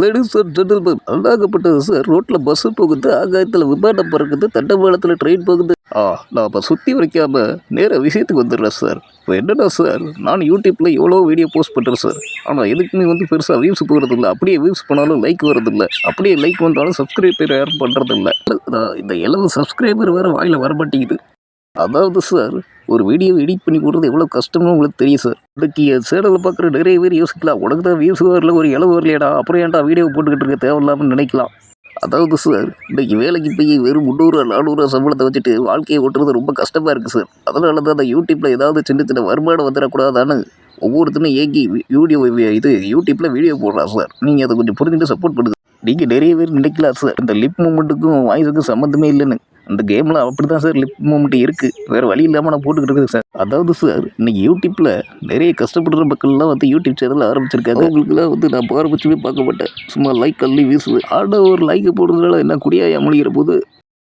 Ladies and gentleman அழகாகப்பட்டது sir ரோட்டில் bus போகுது ஆகாயத்தில் விமானம் பறக்குது தண்டவாளத்தில் ட்ரெயின் போகுது. ஆ நான் சுற்றி வைக்காம நேராக விஷயத்துக்கு வந்துடுறேன் சார் இப்போ என்னடா சார் நான் யூடியூப்பில் எவ்வளோ வீடியோ போஸ்ட் பண்ணுறேன் சார் ஆனால் எதுக்குமே வந்து பெருசாக வியூஸ் போகிறதில்ல அப்படியே வியூஸ் பண்ணாலும் லைக் வரதில்ல அப்படியே லைக் வந்தாலும் சப்ஸ்கிரைபர் யாரும் பண்ணுறதில்ல இந்த இளவு சப்ஸ்கிரைபர் வேறு வாயில் வர மாட்டேங்குது அதாவது சார் ஒரு வீடியோ எடிட் பண்ணி போடுறது எவ்வளோ கஷ்டம்னு உங்களுக்கு தெரியும் சார் இன்னைக்கு என் சேனலில் பார்க்குற நிறைய பேர் யோசிக்கலாம். உனக்கு தான் வியூஸ் வரல ஒரு இளவு வரலையடா. அப்புறம் ஏன்டா வீடியோ போட்டுக்கிட்டு இருக்க? தேவையில்லாமல் நினைக்கலாம். அதாவது சார் இன்றைக்கி வேலைக்கு போய் வெறும் முந்நூறுவா நானூறுவா சம்பளத்தை வச்சுட்டு வாழ்க்கையை ஓட்டுறது ரொம்ப கஷ்டமாக இருக்குது சார் அதனால தான் அந்த யூடியூப்பில் ஏதாவது சின்ன சின்ன வருமானம் வந்துடக்கூடாதான்னு ஒவ்வொருத்தனும் ஏங்கி வீடியோ இது யூடியூப்பில் வீடியோ போடுறான் சார் நீங்கள் அதை கொஞ்சம் புரிஞ்சுட்டு சப்போர்ட் பண்ணுங்க. நீங்கள் நிறைய பேர் நினைக்கலாம் சார் இந்த லிப் மூமெண்ட்டுக்கும் வாய்ஸுக்கும் சம்மந்தமே இல்லைன்னு. அந்த கேமில் அப்படி தான் சார் லிப் மூமெண்ட் இருக்குது வேறு வழி இல்லாமல் நான் போட்டுக்கிட்டு இருக்கேன் சார் அதாவது சார் இன்னைக்கு யூடியூப்பில் நிறைய கஷ்டப்படுற மக்கள்லாம் வந்து யூடியூப் சேனல் ஆரம்பிச்சிருக்காங்க. அவங்களுக்குலாம் வந்து நான் பாரபட்சமே பார்க்க மாட்டேன். சும்மா லைக் அள்ளி வீசுவேன். ஆட ஒரு லைக் போடுறதுனால என்ன குடியாய முடிகிற போது